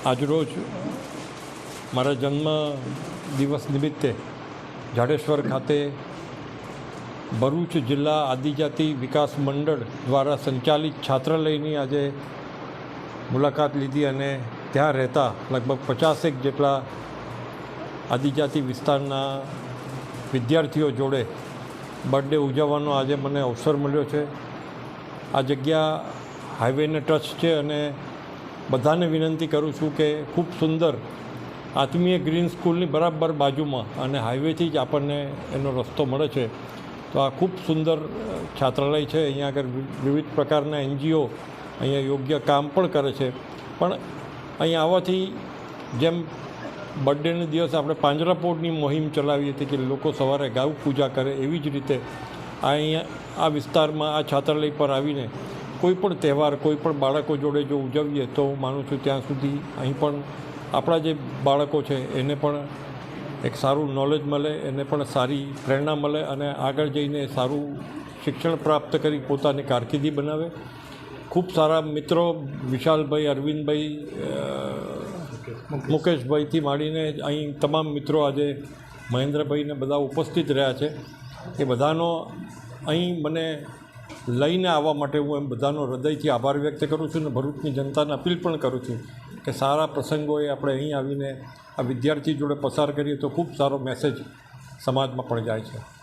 આજરોજ મારા જન્મ દિવસ નિમિત્તે જાડેશ્વર ખાતે ભરૂચ જિલ્લા આદિજાતિ વિકાસ મંડળ દ્વારા સંચાલિત છાત્રાલયની આજે મુલાકાત લીધી અને ત્યાં રહેતા લગભગ પચાસેક જેટલા આદિજાતિ વિસ્તારના વિદ્યાર્થીઓ જોડે બર્થડે ઉજવવાનો આજે મને અવસર મળ્યો છે. આ જગ્યા હાઈવેને ટચ છે અને બધાને વિનંતી કરું છું કે ખૂબ સુંદર આત્મીય ગ્રીન સ્કૂલની બરાબર બાજુમાં અને હાઈવેથી જ આપણને એનો રસ્તો મળે છે. તો આ ખૂબ સુંદર છાત્રાલય છે. અહીંયા આગળ વિવિધ પ્રકારના એનજીઓ અહીંયા યોગ્ય કામ પણ કરે છે. પણ અહીંયા આવવાથી જેમ બર્થડેના દિવસે આપણે પાંજરાપોળની મુહિમ ચલાવી હતી કે લોકો સવારે ગાઉ પૂજા કરે એવી જ રીતે આ અહીંયા, આ વિસ્તારમાં, આ છાત્રાલય પર આવીને કોઈ પણ તહેવાર કોઈ પણ બાળકો જોડે જો ઉજવીએ તો હું માનું છું ત્યાં સુધી અહીં પણ આપણા જે બાળકો છે એને પણ એક સારું નોલેજ મળે એને પણ સારી પ્રેરણા મળે અને આગળ જઈને સારું શિક્ષણ પ્રાપ્ત કરી પોતાની કારકિર્દી બનાવે. ખૂબ સારા મિત્રો વિશાલભાઈ અરવિંદભાઈ મુકેશભાઈથી માંડીને અહીં તમામ મિત્રો આજે મહેન્દ્રભાઈને બધા ઉપસ્થિત રહ્યા છે. એ બધાનો અહીં મને લઈને આવવા માટે હું એમ બધાનો હૃદયથી આભાર વ્યક્ત કરું છું અને ભરૂચની જનતાને અપીલ પણ કરું છું કે સારા પ્રસંગોએ આપણે અહીં આવીને આ વિદ્યાર્થી જોડે પસાર કરીએ તો ખૂબ સારો મેસેજ સમાજમાં પણ જાય છે.